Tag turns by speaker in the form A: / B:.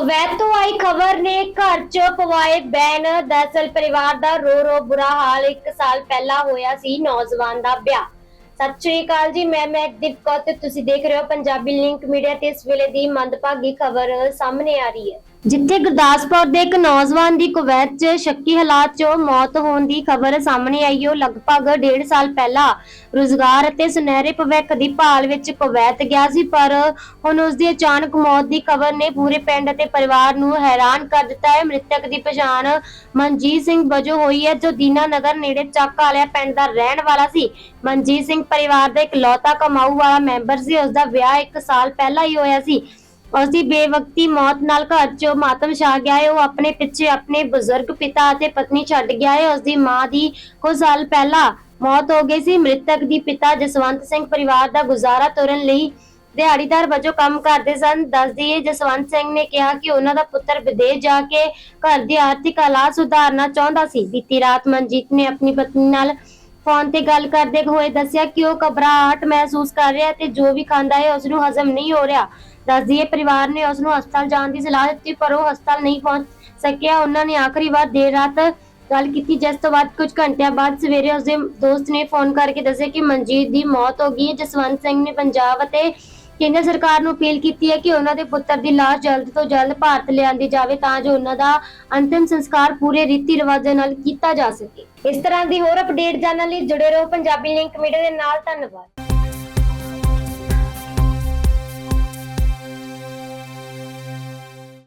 A: Kuwait ਤੋਂ ਆਈ ਖਬਰ ਨੇ ਘਰ 'ਚ ਪਵਾਏ ਬੈਨ। ਦਰਸਲ ਪਰਿਵਾਰ ਦਾ ਰੋ ਰੋ ਬੁਰਾ ਹਾਲ ਇੱਕ ਸਾਲ ਪਹਿਲਾਂ ਹੋਇਆ ਸੀ ਨੌਜਵਾਨ ਦਾ ਵਿਆਹ। ਸਤਿ ਸ਼੍ਰੀ ਅਕਾਲ ਜੀ, ਮੈਂ ਮੈਗਦੀਪ ਕੌਰ ਤੇ ਤੁਸੀਂ ਦੇਖ ਰਹੇ ਹੋ ਪੰਜਾਬੀ ਲਿੰਕ ਮੀਡੀਆ ਤੇ ਇਸ ਵੇਲੇ ਦੀ ਮੰਦਭਾਗੀ ਖਬਰ ਸਾਹਮਣੇ ਆ ਰਹੀ ਹੈ। ਜਿੱਥੇ ਗੁਰਦਾਸਪੁਰ ਦੇ ਇੱਕ ਨੌਜਵਾਨ ਦੀ ਕੁਵੈਤ 'ਚ ਸ਼ੱਕੀ ਹਾਲਾਤ 'ਚ ਮੌਤ ਹੋਣ ਦੀ ਖਬਰ ਸਾਹਮਣੇ ਆਈ। ਉਹ ਲਗਭਗ 1.5 ਸਾਲ ਪਹਿਲਾਂ ਰੁਜ਼ਗਾਰ ਅਤੇ ਸੁਨਹਿਰੇ ਭਵਿੱਖ ਦੀ ਭਾਲ ਵਿੱਚ ਕੁਵੈਤ ਗਿਆ ਸੀ, ਪਰ ਹੁਣ ਉਸ ਦੀ ਅਚਾਨਕ ਮੌਤ ਦੀ ਖਬਰ ਨੇ ਪੂਰੇ ਪਿੰਡ ਅਤੇ ਪਰਿਵਾਰ ਨੂੰ ਹੈਰਾਨ ਕਰ ਦਿੱਤਾ ਹੈ। ਮ੍ਰਿਤਕ ਦੀ ਪਛਾਣ ਮਨਜੀਤ ਸਿੰਘ ਵਜੋਂ ਹੋਈ ਹੈ, ਜੋ ਦੀਨਾ ਨਗਰ ਨੇੜੇ ਚੱਕ ਵਾਲਿਆ ਪਿੰਡ ਦਾ ਰਹਿਣ ਵਾਲਾ ਸੀ। ਮਨਜੀਤ ਸਿੰਘ ਪਰਿਵਾਰ ਦਾ ਇਕਲੌਤਾ ਕਮਾਊ ਵਾਲਾ ਮੈਂਬਰ ਸੀ। ਉਸ ਦਾ ਵਿਆਹ 1 ਸਾਲ ਪਹਿਲਾਂ ਹੀ ਹੋਇਆ ਸੀ। ਉਸ ਦੀ ਬੇਵਕਤੀ ਮੌਤ ਨਾਲ ਘਰ 'ਚ ਮਾਤਮ ਛਾ ਗਿਆ ਹੈ। ਉਹ ਆਪਣੇ ਪਿੱਛੇ ਆਪਣੇ ਬਜ਼ੁਰਗ ਪਿਤਾ ਅਤੇ ਪਤਨੀ ਛੱਡ ਗਿਆ ਹੈ। ਉਸ ਦੀ ਮਾਂ ਦੀ ਕੁਝ ਸਾਲ ਪਹਿਲਾਂ ਮੌਤ ਹੋ ਗਈ ਸੀ। ਮ੍ਰਿਤਕ ਦੀ ਪਿਤਾ ਜਸਵੰਤ ਸਿੰਘ ਪਰਿਵਾਰ ਦਾ ਗੁਜ਼ਾਰਾ ਤੋਰਨ ਲਈ ਦਿਹਾੜੀਦਾਰ ਵਜੋਂ ਕੰਮ ਕਰਦੇ ਸਨ। ਦੱਸਦੀ ਹੈ ਜਸਵੰਤ ਸਿੰਘ ਨੇ ਕਿਹਾ ਕਿ ਉਹਨਾਂ ਦਾ ਪੁੱਤਰ ਵਿਦੇਸ਼ ਜਾ ਕੇ ਘਰ ਦੀ ਆਰਥਿਕ ਹਾਲਾਤ ਸੁਧਾਰਨਾ ਚਾਹੁੰਦਾ ਸੀ। ਬੀਤੀ ਰਾਤ ਮਨਜੀਤ ਨੇ ਆਪਣੀ ਪਤਨੀ ਨਾਲ ਫੋਨ ਤੇ ਗੱਲ ਕਰਦੇ ਹੋਏ ਦੱਸਿਆ ਕਿ ਉਹ ਘਬਰਾਹਟ ਮਹਿਸੂਸ ਕਰ ਰਿਹਾ ਤੇ ਜੋ ਵੀ ਖਾਂਦਾ ਹੈ ਉਸ ਨੂੰ ਹਜ਼ਮ ਨਹੀਂ ਹੋ ਰਿਹਾ। ਦੱਸਦੀ ਹੈ ਪਰਿਵਾਰ ਨੇ ਉਸ ਨੂੰ ਹਸਪਤਾਲ ਜਾਣ ਦੀ ਸਲਾਹ ਦਿੱਤੀ, ਪਰ ਉਹ ਹਸਪਤਾਲ ਨਹੀਂ ਪਹੁੰਚ ਸਕਿਆ। ਉਹਨਾਂ ਨੇ ਆਖਰੀ ਵਾਰ ਦੇਰ ਰਾਤ ਗੱਲ ਕੀਤੀ, ਜਿਸ ਤੋਂ ਬਾਅਦ ਕੁਝ ਘੰਟਿਆਂ ਬਾਅਦ ਸਵੇਰੇ ਉਸਦੇ ਦੋਸਤ ਨੇ ਫੋਨ ਕਰਕੇ ਦੱਸਿਆ ਕਿ ਮਨਜੀਤ ਦੀ ਮੌਤ ਹੋ ਗਈ ਹੈ। ਜਸਵੰਤ ਸਿੰਘ ਨੇ ਪੰਜਾਬ ਅਤੇ ਕੇਂਦਰ ਸਰਕਾਰ ਨੂੰ ਅਪੀਲ ਕੀਤੀ ਹੈ ਕਿ ਉਹਨਾਂ ਦੇ ਪੁੱਤਰ ਦੀ ਲਾਸ਼ ਜਲਦ ਤੋਂ ਜਲਦ ਭਾਰਤ ਲਿਆਂਦੀ ਜਾਵੇ ਤਾਂ ਜੋ ਉਹਨਾਂ ਦਾ ਅੰਤਿਮ ਸੰਸਕਾਰ ਪੂਰੇ ਰੀਤੀ ਰਿਵਾਜਾਂ ਨਾਲ ਕੀਤਾ ਜਾ ਸਕੇ। ਇਸ ਤਰ੍ਹਾਂ ਦੀ ਹੋਰ ਅਪਡੇਟ ਜਾਣਨ ਲਈ ਜੁੜੇ ਰਹੋ ਪੰਜਾਬੀ ਲਿੰਕ ਮੀਡੀਆ ਦੇ ਨਾਲ। ਧੰਨਵਾਦ।